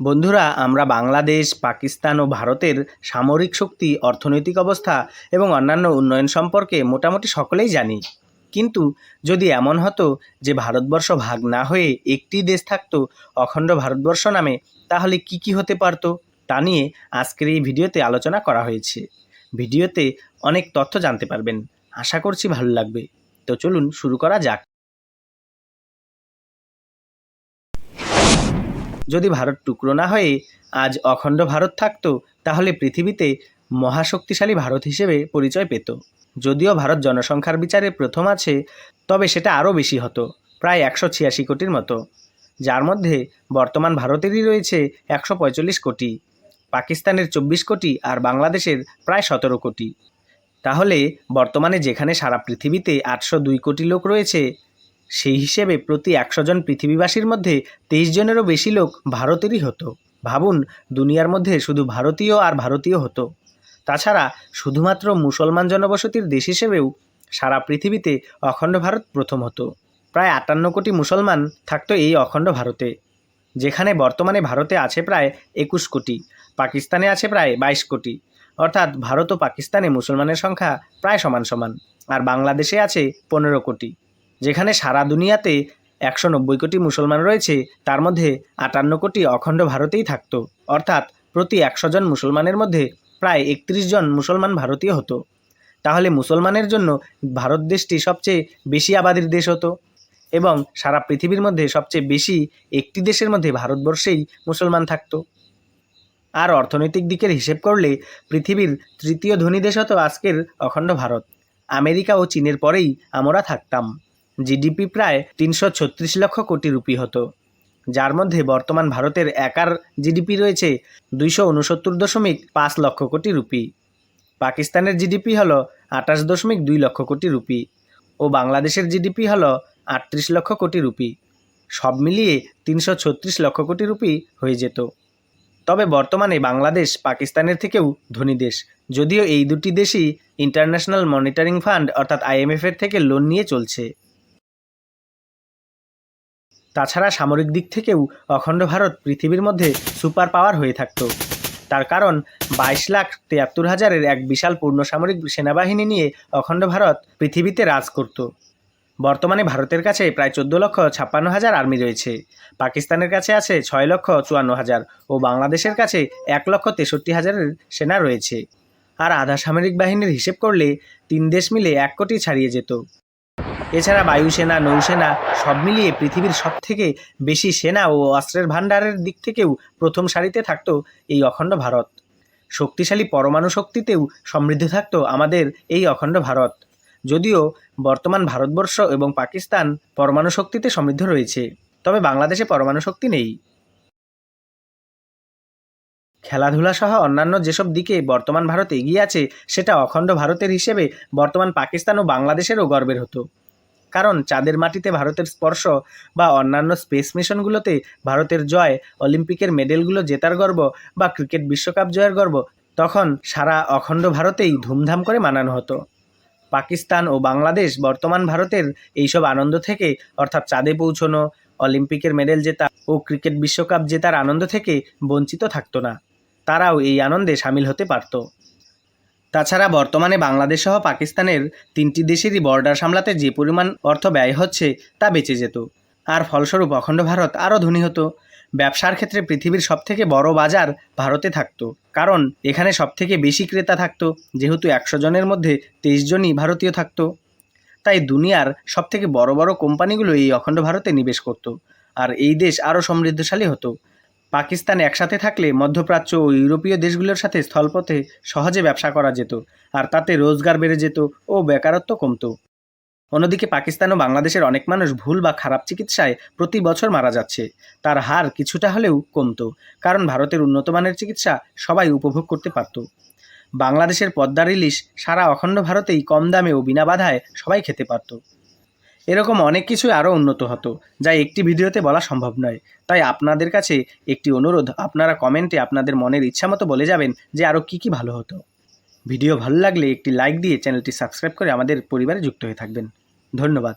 বন্ধুরা, আমরা বাংলাদেশ, পাকিস্তান ও ভারতের সামরিক শক্তি, অর্থনৈতিক অবস্থা এবং অন্যান্য উন্নয়ন সম্পর্কে মোটামুটি সকলেই জানি। কিন্তু যদি এমন হতো যে ভারতবর্ষ ভাগ না হয়ে একটি দেশ থাকত অখণ্ড ভারতবর্ষ নামে, তাহলে কি কি হতে পারতো? তা নিয়ে আজকের এই ভিডিওতে আলোচনা করা হয়েছে। ভিডিওতে অনেক তথ্য জানতে পারবেন। আশা করছি ভালো লাগবে। তো চলুন শুরু করা যাক। যদি ভারত টুকরো না হয়ে আজ অখণ্ড ভারত থাকতো, তাহলে পৃথিবীতে মহাশক্তিশালী ভারত হিসেবে পরিচয় পেত। যদিও ভারত জনসংখ্যার বিচারে প্রথম আছে, তবে সেটা আরও বেশি হতো, প্রায় একশো ছিয়াশি কোটির মতো। যার মধ্যে বর্তমান ভারতেরই রয়েছে একশো পঁয়তাল্লিশ কোটি, পাকিস্তানের চব্বিশ কোটি আর বাংলাদেশের প্রায় সতেরো কোটি। তাহলে বর্তমানে যেখানে সারা পৃথিবীতে আটশো দুই কোটি লোক রয়েছে সেই হিসেবে প্রতি একশো জন পৃথিবীবাসীর মধ্যে তেইশ জনেরও বেশি লোক ভারতেরই হতো। ভাবুন, দুনিয়ার মধ্যে শুধু ভারতীয় আর ভারতীয় হতো। তাছাড়া শুধুমাত্র মুসলমান জনবসতির দেশ হিসেবেও সারা পৃথিবীতে অখণ্ড ভারত প্রথম হতো। প্রায় আটান্ন কোটি মুসলমান থাকতো এই অখণ্ড ভারতে। যেখানে বর্তমানে ভারতে আছে প্রায় একুশ কোটি, পাকিস্তানে আছে প্রায় বাইশ কোটি। অর্থাৎ ভারত ও পাকিস্তানে মুসলমানের সংখ্যা প্রায় সমান সমান, আর বাংলাদেশে আছে পনেরো কোটি। যেখানে সারা দুনিয়াতে একশো নব্বই কোটি মুসলমান রয়েছে, তার মধ্যে আটান্ন কোটি অখণ্ড ভারতেই থাকতো। অর্থাৎ প্রতি একশো জন মুসলমানের মধ্যে প্রায় একত্রিশ জন মুসলমান ভারতীয় হতো। তাহলে মুসলমানের জন্য ভারত দেশটি সবচেয়ে বেশি আবাদির দেশ হতো এবং সারা পৃথিবীর মধ্যে সবচেয়ে বেশি একটি দেশের মধ্যে ভারতবর্ষেই মুসলমান থাকতো। আর অর্থনৈতিক দিকের হিসেব করলে পৃথিবীর তৃতীয় ধনী দেশ হতো আজকের অখণ্ড ভারত। আমেরিকা ও চীনের পরেই আমরা থাকতাম। জিডিপি প্রায় তিনশো ছত্রিশ লক্ষ কোটি রুপি হতো। যার মধ্যে বর্তমান ভারতের একার জিডিপি রয়েছে দুইশো উনসত্তর দশমিক পাঁচ লক্ষ কোটি রুপি। পাকিস্তানের জিডিপি হল আঠাশ দশমিক দুই লক্ষ কোটি রুপি ও বাংলাদেশের জিডিপি হল আটত্রিশ লক্ষ কোটি রুপি। সব মিলিয়ে তিনশো ছত্রিশ লক্ষ কোটি রুপি হয়ে যেত। তবে বর্তমানে বাংলাদেশ পাকিস্তানের থেকেও ধনী দেশ। যদিও এই দুটি দেশই ইন্টারন্যাশনাল মনিটরিং ফান্ড অর্থাৎ আইএমএফের থেকে লোন নিয়ে চলছে। তাছাড়া সামরিক দিক থেকেও অখণ্ড ভারত পৃথিবীর মধ্যে সুপার পাওয়ার হয়ে থাকত। তার কারণ বাইশ লাখ তিয়াত্তর হাজারের এক বিশাল পূর্ণ সামরিক সেনাবাহিনী নিয়ে অখণ্ড ভারত পৃথিবীতে রাজ করত। বর্তমানে ভারতের কাছে প্রায় চোদ্দ লক্ষ ছাপ্পান্ন হাজার আর্মি রয়েছে। পাকিস্তানের কাছে আছে ছয় লক্ষ চুয়ান্ন হাজার ও বাংলাদেশের কাছে এক লক্ষ তেষট্টি হাজারের সেনা রয়েছে। আর আধা সামরিক বাহিনীর হিসেব করলে তিন দেশ মিলে এক কোটি ছাড়িয়ে যেত। এছাড়া বায়ুসেনা, নৌসেনা সব মিলিয়ে পৃথিবীর সবথেকে বেশি সেনা ও অস্ত্রের ভাণ্ডারের দিক থেকেও প্রথম সারিতে থাকত এই অখণ্ড ভারত। শক্তিশালী পরমাণু শক্তিতেও সমৃদ্ধ থাকত আমাদের এই অখণ্ড ভারত। যদিও বর্তমান ভারতবর্ষ এবং পাকিস্তান পরমাণু শক্তিতে সমৃদ্ধ রয়েছে, তবে বাংলাদেশে পরমাণু শক্তি নেই। খেলাধুলা সহ অন্যান্য যেসব দিকে বর্তমান ভারত এগিয়ে আছে, সেটা অখণ্ড ভারতের হিসেবে বর্তমান পাকিস্তান ও বাংলাদেশেরও গর্বের হতো। কারণ চাঁদের মাটিতে ভারতের স্পর্শ বা অন্যান্য স্পেস মিশনগুলোতে ভারতের জয়, অলিম্পিকের মেডেলগুলো জেতার গর্ব বা ক্রিকেট বিশ্বকাপ জয়ের গর্ব তখন সারা অখণ্ড ভারতেই ধুমধাম করে মানানো হতো। পাকিস্তান ও বাংলাদেশ বর্তমান ভারতের এইসব আনন্দ থেকে, অর্থাৎ চাঁদে পৌঁছনো, অলিম্পিকের মেডেল জেতা ও ক্রিকেট বিশ্বকাপ জেতার আনন্দ থেকে বঞ্চিত থাকতো না। তারাও এই আনন্দে সামিল হতে পারত। তাছাড়া বর্তমানে বাংলাদেশ সহ পাকিস্তানের তিনটি দেশেরই বর্ডার সামলাতে যে পরিমাণ অর্থ ব্যয় হচ্ছে তা বেঁচে যেত। আর ফলস্বরূপ অখণ্ড ভারত আরও ধনী হতো। ব্যবসার ক্ষেত্রে পৃথিবীর সবথেকে বড় বাজার ভারতে থাকতো। কারণ এখানে সবথেকে বেশি ক্রেতা থাকতো, যেহেতু একশো জনের মধ্যে তেইশ জনই ভারতীয় থাকতো। তাই দুনিয়ার সবথেকে বড় বড় কোম্পানিগুলো এই অখণ্ড ভারতে নিবেশ করত। আর এই দেশ আরও সমৃদ্ধশালী হতো। পাকিস্তান একসাথে থাকলে মধ্যপ্রাচ্য ও ইউরোপীয় দেশগুলোর সাথে স্থলপথে সহজে ব্যবসা করা যেত, আর তাতে রোজগার বেড়ে যেত ও বেকারত্ব কমতো। অন্যদিকে পাকিস্তান ও বাংলাদেশের অনেক মানুষ ভুল বা খারাপ চিকিৎসায় প্রতি বছর মারা যাচ্ছে। তার হার কিছুটা হলেও কমতো, কারণ ভারতের উন্নত মানের চিকিৎসা সবাই উপভোগ করতে পারত। বাংলাদেশের পদ্মার ইলিশ সারা অখণ্ড ভারতেই কম দামে ও বিনা বাধায় সবাই খেতে পারত। এরকম অনেক কিছুই আরও উন্নত হতো, যা একটি ভিডিওতে বলা সম্ভব নয়। তাই আপনাদের কাছে একটি অনুরোধ, আপনারা কমেন্টে আপনাদের মনের ইচ্ছা মতো বলে যাবেন যে আরও কী কী ভালো হতো। ভিডিও ভালো লাগলে একটি লাইক দিয়ে চ্যানেলটি সাবস্ক্রাইব করে আমাদের পরিবারে যুক্ত হয়ে থাকবেন। ধন্যবাদ।